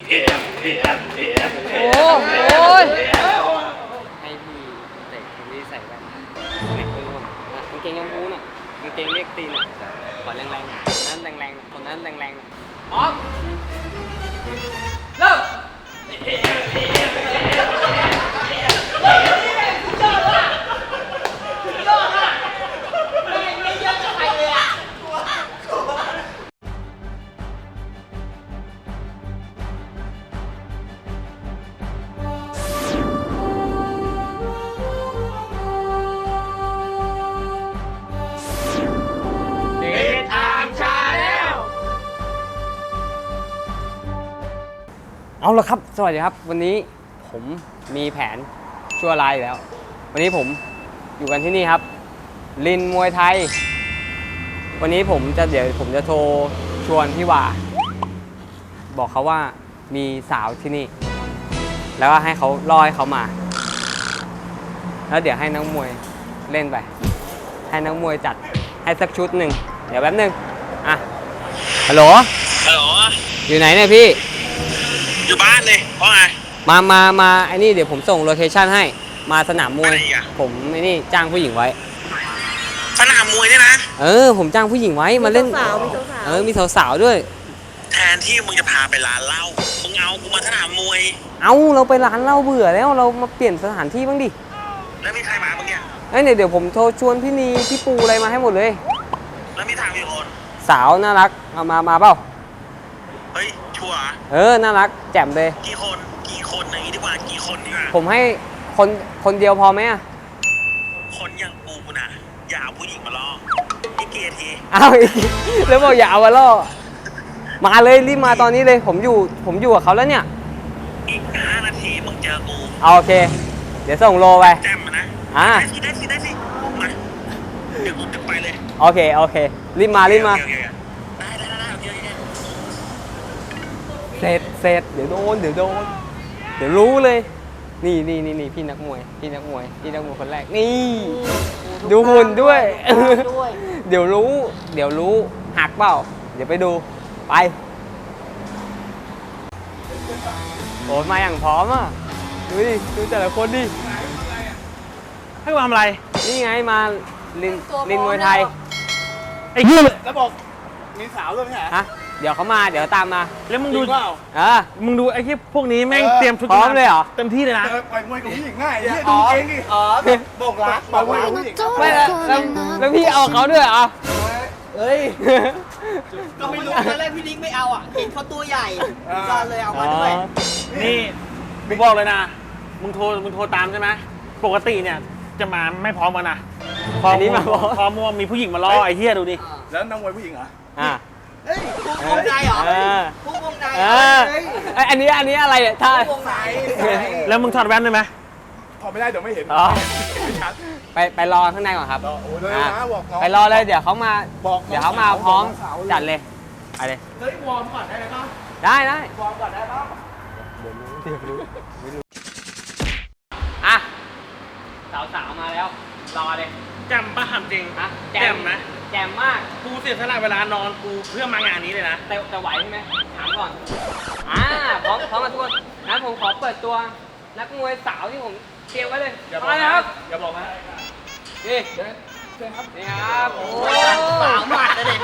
โอ้โอ้ยให้พี่เตะคนที่ใส่แว่นแม็กซ์ด้วยนะกางเกงยังบูน่ะกางเกงเรียกตีนอะขอแรงๆคนนั้นแรงๆคนนั้นแรงๆออเริ่ม เอาละครับ สวัสดีครับ วันนี้ผมมีแผนชั่วร้ายอีกแล้ว วันนี้ผมอยู่กันที่นี่ครับ ลินมวยไทย วันนี้ผมจะเดี๋ยวผมจะโทรชวนพี่ว่า บอกเขาว่ามีสาวที่นี่ แล้วก็ให้เขาล่อให้เขามา แล้วเดี๋ยวให้นักมวยเล่นไป ให้นักมวยจัดให้สักชุดหนึ่ง เดี๋ยวแป๊บหนึงอะฮัลโหลฮัลโหลอยู่ไหนเนี่ยพี่อยู่บ้าน เลยเพราะไง มามามาไอ้นี่เดี๋ยวผมส่งโลเคชั่นให้ มาสนามมวย อะไรอีกอะ ผมไอ้นี่จ้างผู้หญิงไว้ สนามมวยเนี่ยนะ เออ ผมจ้างผู้หญิงไว้มาเล่นสาวๆมีสาวๆ เออมีสาวๆด้วย แทนที่มึงจะพาไปร้านเหล้ามึงเอากูมาสนามมวย เอาเราไปร้านเหล้าเบื่อแล้วเรามาเปลี่ยนสถานที่บ้างดิแล้วมีใครมาบ้างเนี่ยเอ้ยเดี๋ยวเดี๋ยวผมโทรชวนพี่นีพี่ปูอะไรมาให้หมดเลย แล้วมีทางมีคนสาวน่ารักเอามามาเปล่าเฮ้ยชัวร์ เหรอเออ น่ารัก แจ่มเลย กี่คน กี่คนอย่างนี้ดีกว่า กี่คนดีกว่าผมให้คนคนเดียวพอไหมอะคนอย่างกูน่ะ อย่าเอาผู้หญิงมาล่อนี่เกย์ทีเอาอีกแล้วบอกอย่าเอามาล่อมาเลยรีบมาตอนนี้เลย ผมอยู่ ผมอยู่กับเขาแล้วเนี่ย อีกห้านาทีมึงเจอกูเอาโอเค เดี๋ยวส่งโลไป แจ่มมานะอ่า ได้สิได้สิได้สิมาเดี๋ยวกูจะไปเลยโอเค โอเค รีบมา รีบมา โอเคโอเคได้ได้ได้ได้โอเคโอเค เสร็จเสร็จเดี๋ยวโดนเดี๋ยวโดนเดี๋ยวรู้เลย นี่นี่นี่นี่พี่นักมวย พี่นักมวย พี่นักมวยคนแรก นี่ ดูหุ่นด้วย ด้วยเดี๋ยวรู้ เดี๋ยวรู้หักเปล่า เดี๋ยวไปดู ไป โอ้ยมาอย่างพร้อมอะ ดูดิ ดูแต่ละคนดิ ให้กูทำอะไร นี่ไงมาลินตัวพร้อมลินมวยไทย ไอ้เหี้ยแล้วบอกมีสาวด้วยไหมฮะ ฮะ เดี๋ยวเขามา เดี๋ยวตามมาแล้วมึงจดูริงเปล่าเออมึงดูไอ้ที่พวกนี้แม่งเออ เตรียมชุดพร้อมเลยเหรอ เต็มที่เลยนะเจอปล่อยมวยกับผู้หญิงง่ายไอ้เหี้ยดูเองดิอ๋อบอกรักปล่อยมวยกับผู้หญิงไม่แล้วแล้วแล้วพี่เอาเขาด้วยเหรอเฮ้ย ก็ไม่รู้ตอนแรกพี่นิกไม่เอาอะเห็นเขาตัวใหญ่ก็เลยเอามาด้วยนี่กูบอกเลยนะ มึงโทร มึงโทรตามใช่ไหม ปกติเนี่ย จะมาไม่พร้อมกันนะพออันนี้มาพร้อมพอมัวมีผู้หญิงมาล่อไอ้เหี้ยดูดิ แล้วนักมวยผู้หญิงเหรอ อะ เฮ้ยผู้วงในเหรอเออผู้วงในเอเหรออเฮ้ยเอ้ยอันนี้อันนี้อะไรเนี่ยถ้าผู้วงในแล้วมึงถอดแว่นได้ไหมพอไม่ได้เดี๋ยวไม่เห็นอ๋อ ไม่ชัดไปไปรอข้างในก่อนครับ รอโอ้ยเลยอะนะบอกน้อง ไปรอเลยเดี๋ยวเขามาบอกน้องเดี๋ยวเขามาสาวพร้อมบอกน้องสาวเลย จัดเลยไปเลย เฮ้ยวอร์มก่อนได้ไหมครับได้ได้วอร์มก่อนได้ป่ะอะสาวสาวๆมาแล้ว รอเลย แจมปะถามจริงอะแจมไหม แจมมาก กูเสียสละเวลานอนกูเพื่อมางานนี้เลยนะ แต่แต่ไหวใช่ไหมถามก่อน อ่าพร้อมพร้อมกันทุกคนงั้นผมขอเปิดตัว นักมวยสาวที่ผมเตรียมไว้เลยอย่าบเอาอกเลยนะครับอย่าบอกนะนี่นี่ครับโอ้สาวหมัดนะเด็ก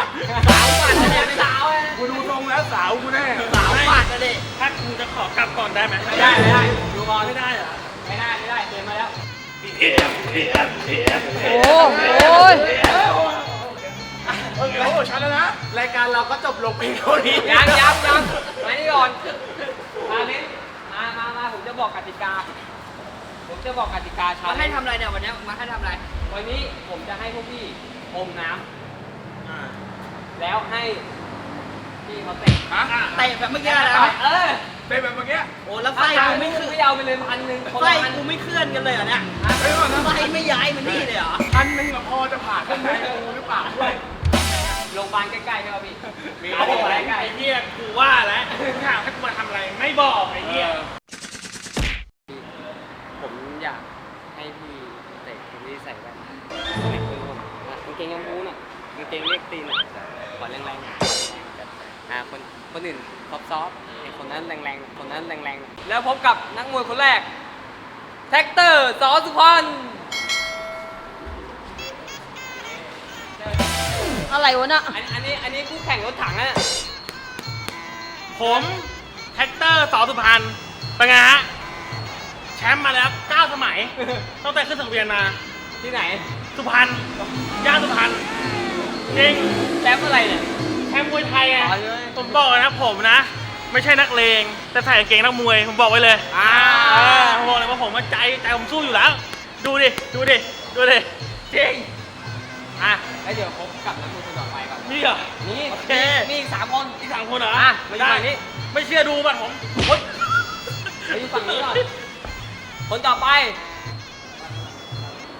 สาวหมัดนะเด็กสาวอะกูดูตรงแล้วสาวกูแน่สาวหมัดนะเด็กถ้ากูจะขอกลับก่อนได้ไหมไม่ได้ไม่ได้ดูก่อนไม่ได้เหรอไม่ได้ไม่ได้เตรียมมาแล้ว โอ้โอ้ย เออโอ้ชัดแล้วนะ รายการเราก็จบลงเพียงเท่านี้ยังยังยังมานี่ก่อนมาเน้นมามามาผมจะบอกกติกา ผมจะบอกกติกาชามาให้ทำอะไรเนี่ยวันเนี้ยมาให้ทำอะไร วันนี้ผมจะให้พวกพี่อมน้ำแล้วให้พี่เขาเตะฮะเตะแบบเมื่อกี้นะเออได้แบบเมื่อกี้โอ้แล้วไฟไฟกูไม่ไม่คืขึ้อนไม่เอาไปเลยพันหนึ่งคนไฟละพันกูไม่เคลื่อนกันเลยเหรอเนี่ยเฮ้ยก่อนนะไฟไม่ย้ายมันนี่เลยเหรอพันหนึ่งอะพอจะผ่าข้างในกูหรือเปล่าด้วย โรงพยาบาลใกล้ๆใช่ป่ะพี่มีเอาเขาบอกใกไอ้ล้เหี้ยกูว่าแล้วมึงถามให้กูมาทำอะไรไม่บอกไอ้เหี้ยๆผมอยากให้พี่เตะคนที่ใส่แว่นแม็กซ์ด้วยผมนะกางเกงยังบูน่ะกางเกงเรียกตีนอะขอแรงๆหน่อยขอแรงๆแบบอ่าคนคนอื่นซอฟต์ๆไอ้คนนั้นแรงๆหน่อยคนนั้นแรงๆแล้วพบกับนักมวยคนแรกแท็กเตอร์สอสุพรรณ อะไรวะน่ะอันอันนี้อันนี้คู่แข่งรถถังอะผมแท็กเตอร์สอสุพรรณเป็นไงฮะ แชมป์มาแล้ว 9 สมัย ตั้งแต่ขึ้นสังเวียนมา ที่ไหนสุพรรณย่านสุพรรณจริงแชมป์อะไรเนี่ย แชมป์มวยไทยไง อ๋อใช่ไหมผมบอกเลยนะผมนะ ไม่ใช่นักเลง แต่ใส่กางเกงนักมวย ผมบอกไว้เลยอ่าเออผมบอกเลยว่าผมว่าใจใจผมสู้อยู่แล้ว ดูดิ ดูดิ ดูดิ จริง อะ แล้วเดี๋ยวพบกับนักมวยคนต่อไปก่อนนี่เหรอ นี่โอเคมีอีกสามคนอีกสามคนเหรออะมาอยู่ฝั่งนี้ไม่เชื่อดูบัตรผมโอ๊ยมาอยู่ฝั่งนี้ก่อนคนต่อไป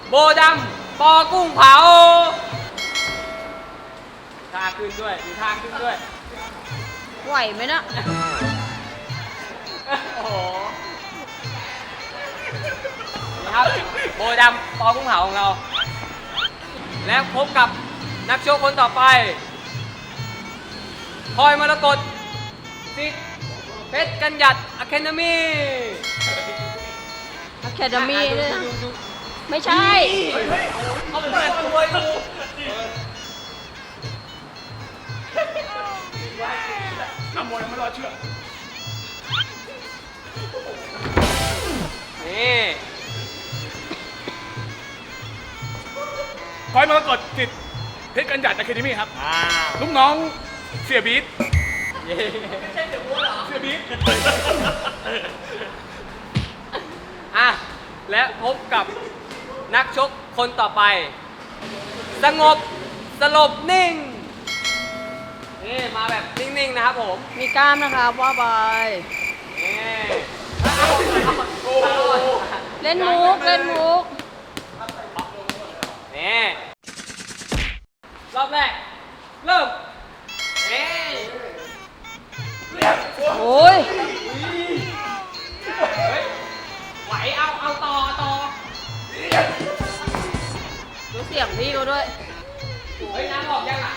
โบดำปอกุ้งเผาท่าขึ้นด้วยมีท่าขึ้นด้วย ไหวไหมน่ะโอ้โหนี่ครับโบดำปอกุ้งเผาของเรา และพบกับนักโชกคนต่อไปพลอยมรกตสิทธิ์เพชรกัญญัตอะคาเดมี่อะคาเดมี่ด้วยนะไม่ใช่ เขาเปิดตัวอยู่น้ำมวยยังไม่รอดเชื่อ คอยมากดติดเพชรกันหยัดอะคาเดมี่ครับ อ่าลูกน้องเสียบีทเย้เสียบีทอะ และพบกับนักชกคนต่อไป สงบสลบนิ่ง นี่ มาแบบนิ่ง ๆ นะครับผมมีกล้ามนะครับว่าไปนี่เล่นมุกเล่นมุกนี่ รอบแรก เริ่มนี่โอ้ยเฮ้ยไหวเอาเอาต่อต่อดูเสียงพี่เขาด้วยเฮ้ยน้ำออกยังอะ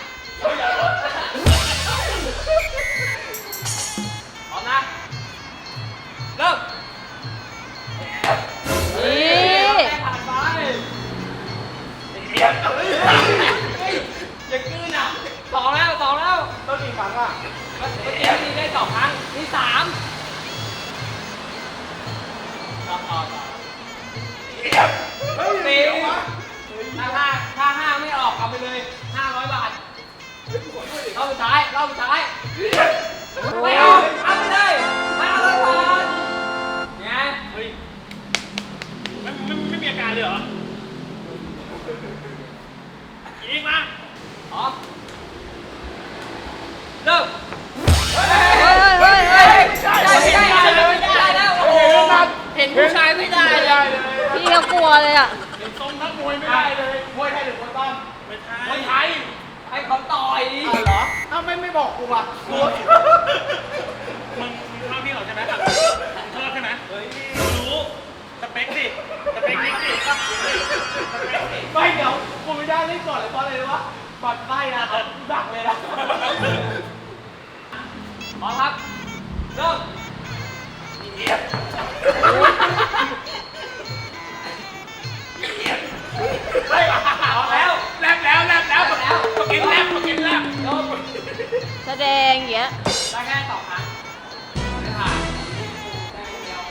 สุดาวเหรออ้าวไม่ไม่บอกกูอะกูมึงมึงชอบพี่เขาใช่ไหมมึงชอบใช่ไหมเฮ้ยรู้สเปคสิสเปคนิกสิสเปคสิไม่เดี๋ยวกูไม่ได้เล่นก่อนเลยเพราะอะไรรู้ปะปัดไส้นะดักเลยนะพร้อมครับเริ่มเแสดงอย่างเงี้ยได้แค่สองครั้งไม่ผ่านได้คนเดียว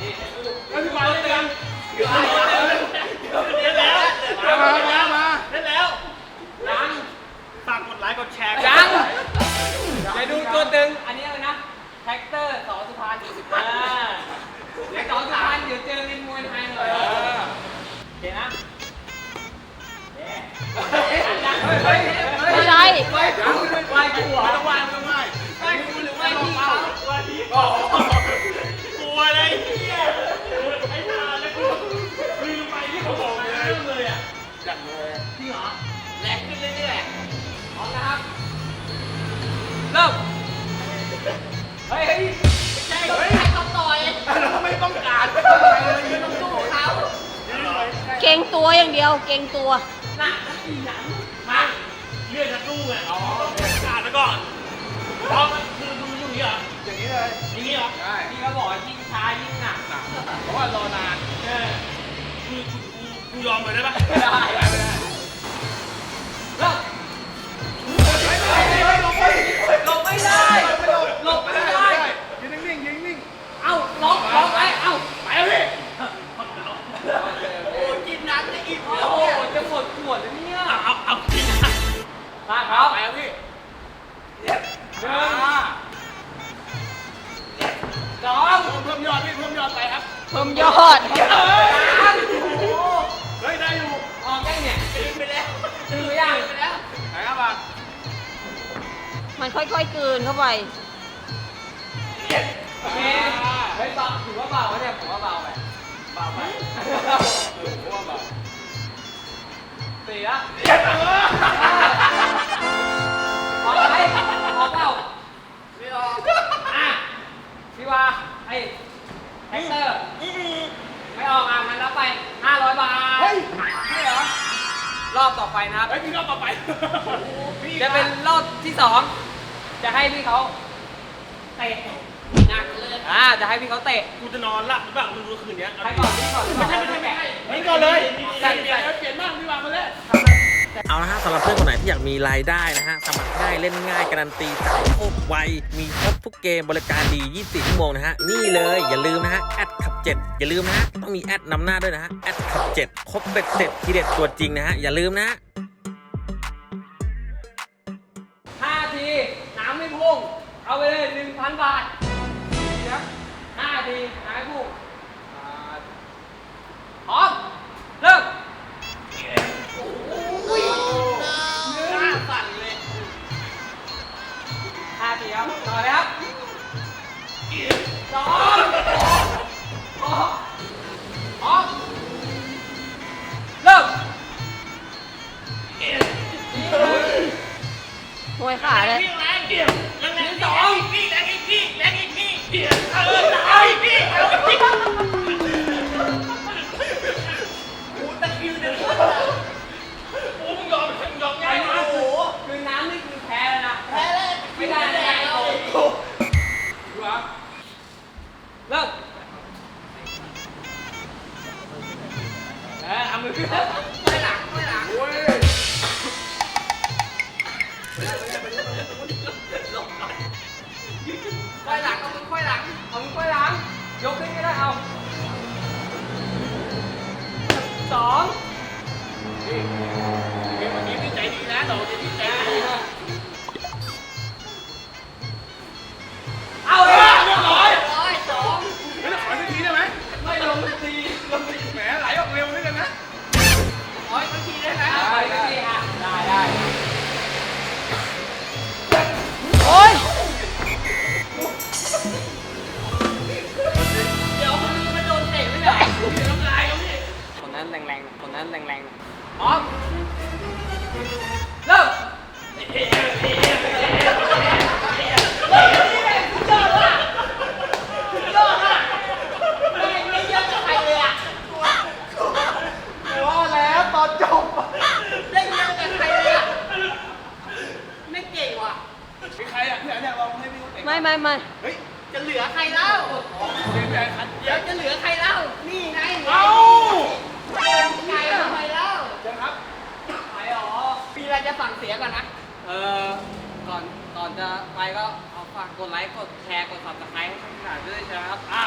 นี่แล้วพี่บอลเล่นยังเล่นแล้วมามามาเล่นแล้วยังฝากกดไลค์กดแชร์ยังไปดูตัวตึงอันนี้อะไรนะแท็กเตอร์สอสุพรรณอ่าเดี๋ยวสอสุพรรณเดี๋ยวเจอลินมวยไทยหน่อยโอเคนะเฮ้ยเฮ้ยเฮ้ย ไม่ใช่ไหวกูไหวกูเหรอไม่ต้องไหว้ไม่ต้องไหว้ไหวกูหรือไหวพี่เขากลัวอะไรเฮียไอ้ห่าแล้วกูลืมไปที่เขาบอกเลยเรื่องเลยอะจัดเลยจริงเหรอแรงขึ้นเรื่อยๆพร้อมนะครับเริ่มเฮ้ยเฮ้ยไม่ใช่ให้เขาต่อยเราไม่ต้องการไม่ต้องอะไรเลยไม่ต้องสู้เขาเก่งตัวอย่างเดียว เก่งตัวหนักอีหนังมา เลือดจะสู้ไงอ๋อการแล้วก่อนพร้อมคือมึงอยู่นี่เหรออย่างนี้แหเลยอย่างนี้เหรอได้พี่เขาบอกว่ายิ่งช้ายิ่งหนักเพราะว่ารอนานเออกูกูกูกูยอมเลยได้ปะไม่ได้ไม่ได้ไม่ได้เริ่มไม่ลงไปหลบไม่ได้หลบไม่ได้ยืนนิ่งๆยืนนิ่งเอ้าล็อกล็อกไว้เอ้าๆไปแล้วพี่โอ้กินน้ำจะอิ่มโอ้แล้วโหเนี่ยจะหมดขวดแล้วเนี่ มาครับไปแล้วพี่หนึ่งสองเพิ่มยอดพี่เพิ่มยอดไปครับเพิ่มยอดเฮ้ยได้อยู่ออกได้เนี่ยกินไปแล้วตื่นหรือยังไปแล้วไหนครับอะมันค่อยๆกลืนเข้าไปโอเคเฮ้ยเบาถือว่าเบาวะเนี่ยผมว่าเบาไปเบาไปเออผมว่าเบาสี่ละ ว่าไอ้แท็กเตอร์ไม่ออกอะมันรับไป 500 บาท เฮ้ยนี่เหรอ รอบต่อไปนะครับ เฮ้ยพี่รอบต่อไปพี่จะเป็นรอบที่สองจะให้พี่เขาเตะหนักเลยอ่า จะให้พี่เขาเตะ กูจะนอนหลับหรือเปล่ามึงรู้คืนเนี้ยใครก่อนพี่ก่อนไม่ใช่ไม่ใช่ไม่ใช่นี่ก่อนเลยใส่เปลี่ยใส่ เอาละฮะสำหรับเพื่อนคนไหนที่อยากมีรายได้นะฮะสมัครง่ายเล่นง่ายการันตีจ่ายโคตรไวมีครบทุกเกมบริการดี 24 ชั่วโมงนะฮะนี่เลยอย่าลืมนะฮะแอดขับ7อย่าลืมนะฮะต้องมีแอดนำหน้าด้วยนะฮะแอดขับ7ครบเบ็ดเสร็จทีเด็ดตัวจริงนะฮะอย่าลืมนะฮะห้าทีน้ำไม่พุ่งเอาไปเลยหนึ่งพันบาทเดี๋ยวห้าทีน้ำไม่พุ่งพร้อมเริ่ม สองเกมเมื่อกี้พี่ใจดีนะเราจะพี่ใจดี นนั้นแรงๆคนนั้นแรงๆพร้อมเริ่มว่าแล้วตอนจบได้เยอะกันใครเลยอะไม่เก่งว่ะ มีใครอะพี่อันเนี่ยลองให้พี่เขาเตะไม่ไม่ไม่เฮ้ยจะเหลือใครเล่า เดี๋ยวพี่อันคัดเดี๋ยวจะเหลือใครเล่า นี่ไง เอ้า ไงทำไมเล่า เชิญครับ ไปหรอ มีอะไรจะสั่งเสียก่อนนะ เออก่อนก่อนจะไป ก็เอาฝากกดไลค์ กดแชร์ กด subscribe ให้ช่องขนาดด้วยนะครับอะ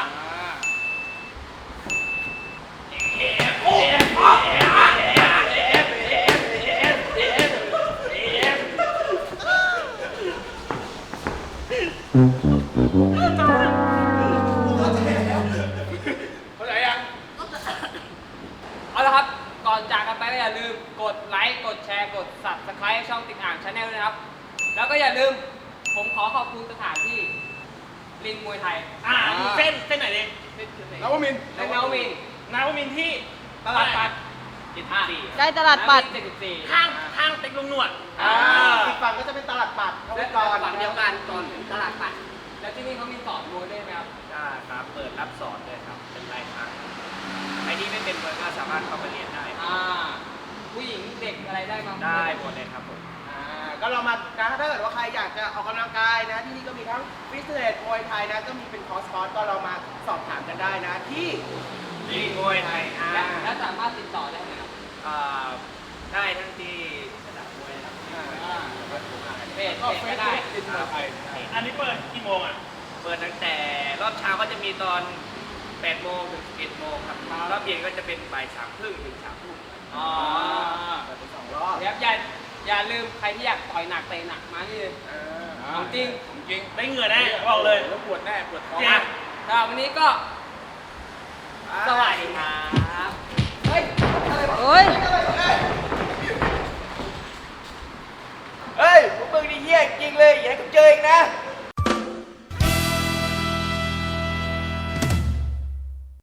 เข้าใจยังเอาละครับ ก่อนจากกันไปก็อย่าลืมกดไลค์ กดแชร์ กด subscribe ให้ช่องติดอ่างชาแนลด้วยนะครับ แล้วก็อย่าลืม ผมขอขอบคุณสถานที่ลินมวยไทยอ่าเส้นเส้นไหนดินวมินทร์และนาวมินทร์นาวมินทร์ที่ตลาดปัดอะได้ตลาดปัด เจ็ดสิบสี่ข้างข้างเต็กลุงหนวดอ่าอีกฝั่งก็จะเป็นตลาดปัดเขาไว้ก่อน ฝั่งเดียวกันก่อนถึงตลาดปัดแล้วที่นี่เขามีสอนมวยด้วยไหมครับ ได้ครับ เปิดรับสอนเลยครับ เป็นรายครั้งใครที่ไม่เป็นมวยก็สามารถเข้ามาเรียนได้ อ่า ผู้หญิงเด็กอะไรได้มั้งได้หมดเลยครับผมอ่า ก็เรามานะถ้าเกิดว่าใครอยากจะออกกำลังกายนะ ที่นี่ก็มีทั้งฟิตเนสมวยไทยนะ ก็มีเป็นคอร์สคอร์สก็เรามาสอบถามกันได้นะ ที่ลีกมวยไทยอ่าแล้วสามารถติดต่อได้ไหมครับอ่าได้ทั้งที่สนามมวยครับเพจเพจก็ได้อันนี้เปิดกี่โมงอะ เปิดตั้งแต่รอบเช้าก็จะมีตอน8โมงถึง11โมงครับรอบเย็นก็จะเป็นบ่ายสามครึ่งถึงสามทุ่มอ๋อสองรอบเดี๋ยวอย่า อย่าลืมใครที่อยากต่อยหนักเตะหนักมาที่เลยจริงขอจริงได้เหงื่อแน่บอกเลยแล้วปวดแน่ปวดท้องอ่รับวันนี้ก็สวัสดีครับเฮ้ยเฮ้ยเฮ้ยพวมึงดีเยี่ยจริงเลยอย่าให้กูเจออีกนะ